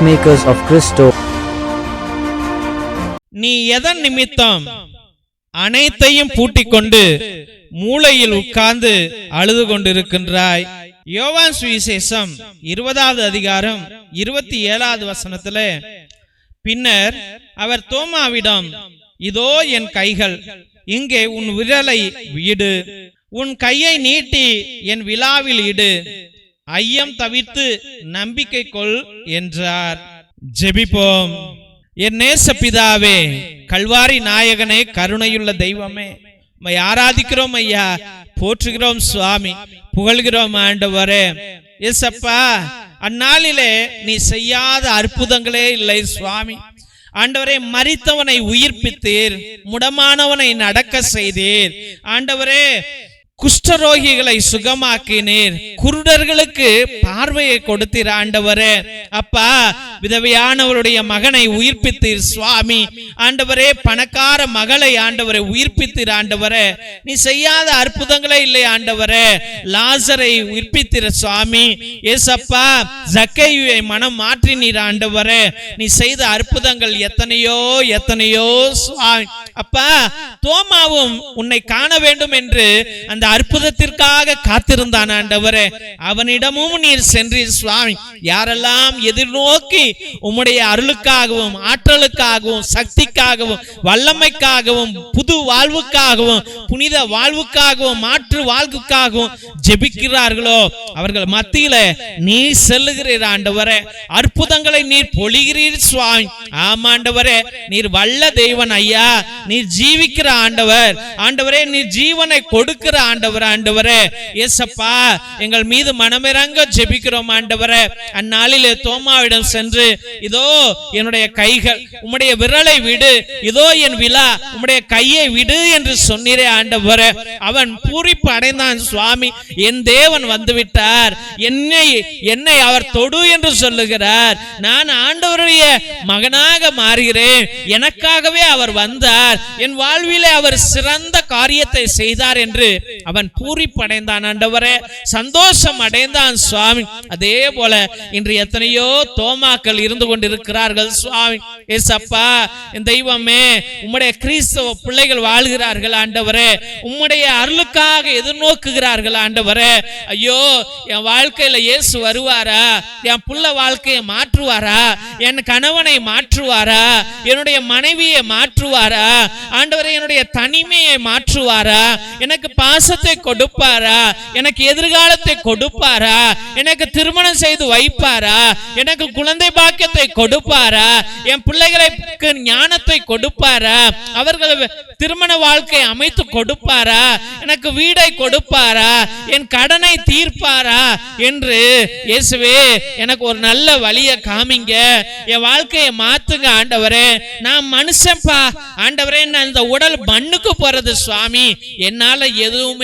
peacemakers of Christo. நீ எதன் நிமித்தம் அனைத்தையும் பூட்டிக் கொண்டு மூளையில் உட்கார்ந்து அழுது கொண்டிருக்கின்றாய் யோவான் சுவிசேஷம் இருபதாவது அதிகாரம் இருபத்தி ஏழாவது வசனத்துல பின்னர் அவர் தோமாவிடம் இதோ என் கைகள் இங்கே உன் விரலை இடு உன் கையை நீட்டி என் விழாவில் இடு ஐயம் தவிர்த்து நம்பிக்கை கொள் என்றார். ஜெபிப்போம். என் நேச பிதாவே கல்வாரி நாயகனே கருணையுள்ள தெய்வமே உம்மை ஆராதிக்கிறோம் ஐயா. போற்றுகிறோம் சுவாமி புகழ்கிறோம் ஆண்டவரே. எஸ்அப்பா அந்நாளிலே நீ செய்யாத அற்புதங்களே இல்லை சுவாமி. ஆண்டவரே மறித்தவனை உயிர்ப்பித்தீர் முடமானவனை நடக்க செய்தீர். ஆண்டவரே குஷ்டரோகிகளை சுகமாக்கினீர். குருடர்களுக்கு பார்வையை கொடுத்தீர் ஆண்டவரே. அப்பா விதவையானவருடைய மகனை உயிர்ப்பித்தீர் சுவாமி. ஆண்டவரே பணக்கார மகளை ஆண்டவரை உயிர்ப்பித்தீர் ஆண்டவரே. நீ செய்யாத அற்புதங்களே இல்லை ஆண்டவரே. லாசரை உயிர்ப்பித்திர சுவாமி. ஏசப்பா ஜக்கையை மனம் மாற்றினீர் ஆண்டவரே. நீ செய்த அற்புதங்கள் எத்தனையோ எத்தனையோ சுவாமி அப்பா தோமாவும் உன்னை காண வேண்டும் என்று அந்த அற்புதத்திற்காக காத்திருந்தான் ஆண்டவரே. அவனிடமும் நீர் சென்றீர் சுவாமி. யாரெல்லாம் எதிர்நோக்கி உம்முடைய அருளுக்காகவும் ஆற்றலுக்காகவும் சக்திக்காகவும் வல்லமைக்காகவும் புது வாழ்வுக்காகவும் புனித வாழ்வுக்காகவும் மாற்று வாழ்வுக்காகவும் ஜெபிக்கிறார்களோ அவர்கள் மத்தியில நீ செல்லுகிறீர் ஆண்டவரே. அற்புதங்களை நீர் பொழிகிறீர் சுவாமி. ஆமாண்டவரே நீர் வல்ல தெய்வன் ஐயா. நீர் ஜீவிக்கிற ஆண்டவர். ஆண்டவரே நீர் ஜீவனை கொடுக்கிற ஆண்டவர் ஆண்டவரே ஏசப்பா எங்கள் மீது மனமிறங்க ஜெபிக்கிறோம் ஆண்டவரே. அந்நாளிலே தோமாவிடம் சென்று இதோ என்னுடைய கைகள் உம்முடைய விரலை விடு. இதோ என் விழா உம்முடைய கையை விடு என்று சொன்னீரே ஆண்டவரே. அவன் பூரிப்பு அடைந்தான் சுவாமி. என் தேவன் வந்துவிட்டார். என்னை என்னை அவர் தொடு என்று சொல்லுகிறார். நான் ஆண்டவருடைய மகனாக மாறுகிறேன். எனக்காகவே அவர் வந்தார். என் வாழ்விலே அவர் சிறந்த காரியத்தை செய்தார் என்று அவன் பூரிப்படைந்தான் ஆண்டவரே. சந்தோஷம் அடைந்தான் சுவாமி. அதே போல இன்று எத்தனையோ தோமாக்கள் இருந்து கொண்டிருக்கிறார்கள் சுவாமி. ஏசப்பா என் தெய்வமே உம்முடைய கிறிஸ்தவ பிள்ளைகள் வாழ்கிறார்கள் ஆண்டவரே. உம்முடைய அருளுக்காக எதிர்நோக்குகிறார்கள் ஆண்டவரே. ஐயோ என் வாழ்க்கையில இயேசு வருவாரா? என் புள்ள வாழ்க்கையை மாற்றுவாரா? என் கணவனை மாற்றுவாரா? என்னுடைய மனைவியை மாற்றுவாரா? ஆண்டவரே என்னுடைய தனிமையை மாற்றுவாரா? எனக்கு பாச பாசத்தை கொடுப்பாரா? எனக்கு எதிர்காலத்தை கொடுப்பாரா? எனக்கு திருமணம் செய்து வைப்பாரா? எனக்கு குழந்தை பாக்கியத்தை கொடுப்பாரா? என் பிள்ளைகளுக்கு ஞானத்தை கொடுப்பாரா? அவர்கள் திருமண வாழ்க்கை அமைத்து கொடுப்பாரா? எனக்கு வீடை கொடுப்பாரா? என் கடனை தீர்ப்பாரா? என்று இயேசுவே எனக்கு ஒரு நல்ல வழியை காமிங்க. என் வாழ்க்கையை மாத்துங்க ஆண்டவரே. நான் மனுஷன்ப்பா ஆண்டவரே நான் இந்த உடல் மண்ணுக்கு போறது சுவாமி. என்னால எதுவும்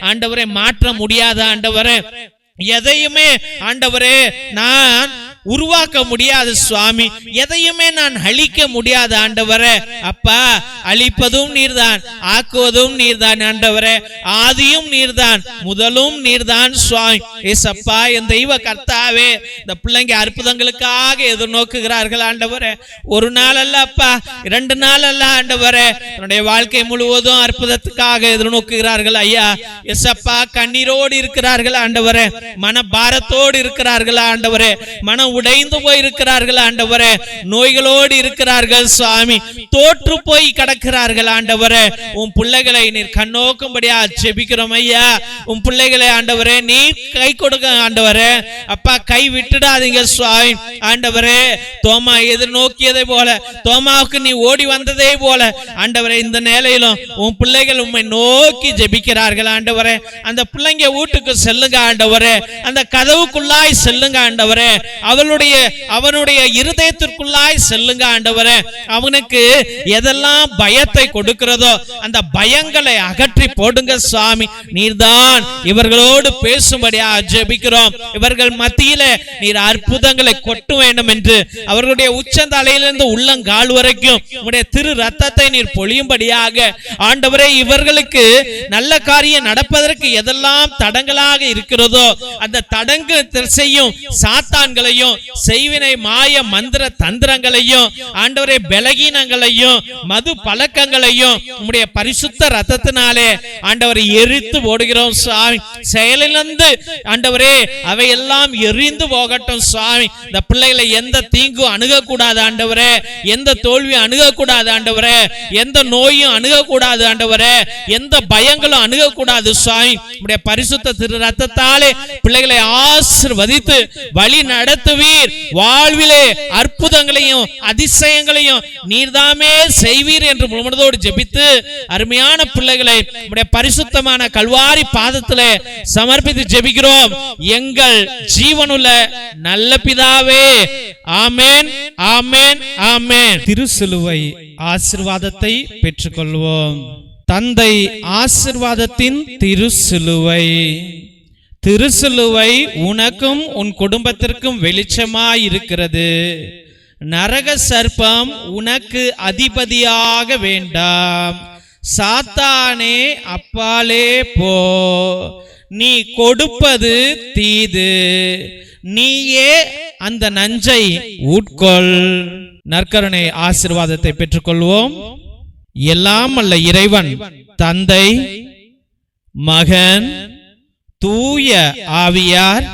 ஆண்டவரை மாற்ற முடியாத ஆண்டவரே. எதையுமே ஆண்டவரே நான் உருவாக்க முடியாது சுவாமி. எதையுமே நான் அழிக்க முடியாது ஆண்டவரே. அப்பா அழிப்பதும் நீர்தான் ஆக்குவதும் நீர்தான் ஆண்டவரே. ஆதியும் நீர்தான் முதலும் நீர்தான் சுவாமி. ஏசப்பா என் தெய்வ கர்த்தாவே இந்த பிள்ளைங்க அற்புதங்களுக்காக எதிர்நோக்குகிறார்கள் ஆண்டவரே. ஒரு நாள் அல்ல அப்பா இரண்டு நாள் அல்ல ஆண்டவரே. என்னுடைய வாழ்க்கை முழுவதும் அற்புதத்துக்காக எதிர்நோக்குகிறார்கள் ஐயா. எசப்பா கண்ணீரோடு இருக்கிறார்கள் ஆண்டவரே. மன பாரத்தோடு இருக்கிறார்கள் ஆண்டவரே. மன உடைந்து போய் இருக்கிறார்கள் ஆண்டவரே. நோய்களோடு இருக்கிறார்கள் சுவாமி. தோற்று போய் கிடக்கிறார்கள் ஆண்டவரே. உன் பிள்ளைகளை நீர் கண்ணோக்கும்படியா ஜெபிக்கிறோம் ஐயா. உன் பிள்ளைகளை ஆண்டவரே நீ கை கொடுக்க ஆண்டவரே. அப்பா கை விட்டுடாதீங்க சுவாமி. ஆண்டவரே தோமா எதிர்நோக்கியதை போல தோமாவுக்கு நீ ஓடி வந்ததே போல. ஆண்டவரே இந்த நிலையிலும் உன் பிள்ளைகள் உண்மை நோக்கி ஜெபிக்கிறார்கள் ஆண்டவரே. அந்த பிள்ளைங்க வீட்டுக்கு செல்லுங்க ஆண்டவரே. அந்த கதவுக்குள்ளாய் செல்லுங்க ஆண்டவரே. அவளுடைய அவனுடைய இருதயத்திற்குள்ளாய் செல்லுங்க ஆண்டவரே. அவனுக்கு எதெல்லாம் பயத்தை கொடுக்கிறதோ அந்த பயங்களை அகற்றி போடுங்க சுவாமி. நீர்தான் இவர்களோடு பேசும்படியா ஜெபிக்கிறோம். இவர்கள் மத்தியில நீர் அற்புதங்களை கொட்ட வேண்டும் என்று அவர்களுடைய உச்சந்தலையிலிருந்து உள்ளங்கால் வரைக்கும் உடைய திரு ரத்தத்தை நீர் பொழியும்படியாக ஆண்டவரே இவர்களுக்கு நல்ல காரியம் நடப்பதற்கு எதெல்லாம் தடங்களாக இருக்கிறதோ அந்த தடங்கு திசையும் சாத்தான்களையும் தந்திரங்களையும் செய்வினை மாய மந்திர தந்திரங்களையும் ஆண்டவரே பலகீனங்களையும் மது பழக்கங்களையும் உம்முடைய பரிசுத்த ரத்தத்தினாலே ஆண்டவரை எரித்து ஓடுகிறோம் சுவாமி. செயலிலிருந்து ஆண்டவரே அவையெல்லாம் எரிந்து போகட்டும் சுவாமி. இந்த பிள்ளைகளை எந்த தீங்கும் அணுகக்கூடாது ஆண்டவரே. எந்த தோல்வியும் அணுகக்கூடாது ஆண்டவரே. எந்த நோயும் அணுகக்கூடாது ஆண்டவரே. எந்த பயங்களும் அணுகக்கூடாது சுவாமி. உம்முடைய பரிசுத்த திரு ரத்தத்தாலே பிள்ளைகளை ஆசிர்வதித்து வழி செய்வீர். வாழ்விலே அற்புதங்களையும் அதிசயங்களையும் நீர்தாமே செய்வீர் என்று முழுமனதோடு ஜெபித்து அருமையான பிள்ளைகளை நம்முடைய பரிசுத்தமான கல்வாரி பாதத்திலே சமர்ப்பித்து ஜெபிக்கிறோம். எங்கள் ஜீவனுள்ள நல்ல பிதாவே ஆமேன் ஆமேன் ஆமேன். திருசிலுவை ஆசிர்வாதத்தை பெற்றுக்கொள்வோம். தந்தை ஆசிர்வாதத்தின் திருசிலுவை. திருசிலுவை உனக்கும் உன் குடும்பத்திற்கும் வெளிச்சமாய் இருக்கிறது நரக சர்ப்பம் உனக்கு அதிபதியாக வேண்டாம். சாத்தானே அப்பாலே போ. நீ கொடுப்பது தீது. நீயே அந்த நஞ்சை உட்கொள். நற்கருணை ஆசிர்வாதத்தை பெற்றுக்கொள்வோம். எல்லாம் அல்ல இறைவன் தந்தை மகன் தூய ஆவியார்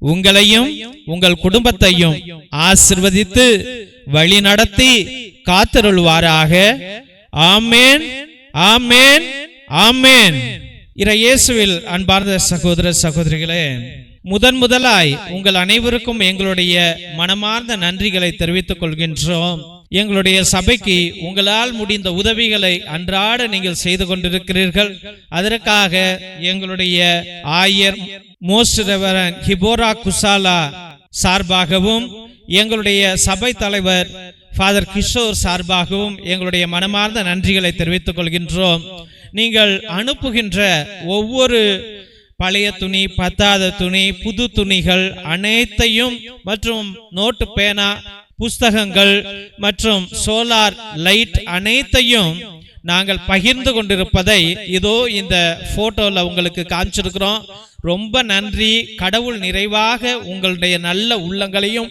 உங்களையும் உங்கள் குடும்பத்தையும் ஆசிர்வதித்து வழி நடத்தி காத்தருள்வாராக. ஆமேன் ஆமேன் ஆமேன். இற இயேசுவில் அன்பார்ந்த சகோதர சகோதரிகளே முதன் முதலாய் உங்கள் அனைவருக்கும் எங்களுடைய மனமார்ந்த நன்றிகளை தெரிவித்துக் கொள்கின்றோம். எங்களுடைய சபைக்கு உங்களால் முடிந்த உதவிகளை அன்றாட நீங்கள் செய்து கொண்டிருக்கிறீர்கள். அதற்காக எங்களுடைய ஆயர் மோஸ்ட் ரெவரன் ஹிபோரா குசாலா சார்பாகவும் எங்களுடைய சபை தலைவர் ஃபாதர் கிஷோர் சார்பாகவும் எங்களுடைய மனமார்ந்த நன்றிகளை தெரிவித்துக் கொள்கின்றோம். நீங்கள் அனுப்புகின்ற ஒவ்வொரு பழைய துணி பத்தாத துணி புது துணிகள் அனைத்தையும் மற்றும் நோட்டு பேனா புஸ்தகங்கள் மற்றும் சோலார் லைட் அனைத்தையும் நாங்கள் பகிர்ந்து கொண்டிருப்பதை இதோ இந்த போட்டோல உங்களுக்கு காமிச்சிருக்கிறோம். ரொம்ப நன்றி. கடவுள் நிறைவாக உங்களுடைய நல்ல உள்ளங்களையும்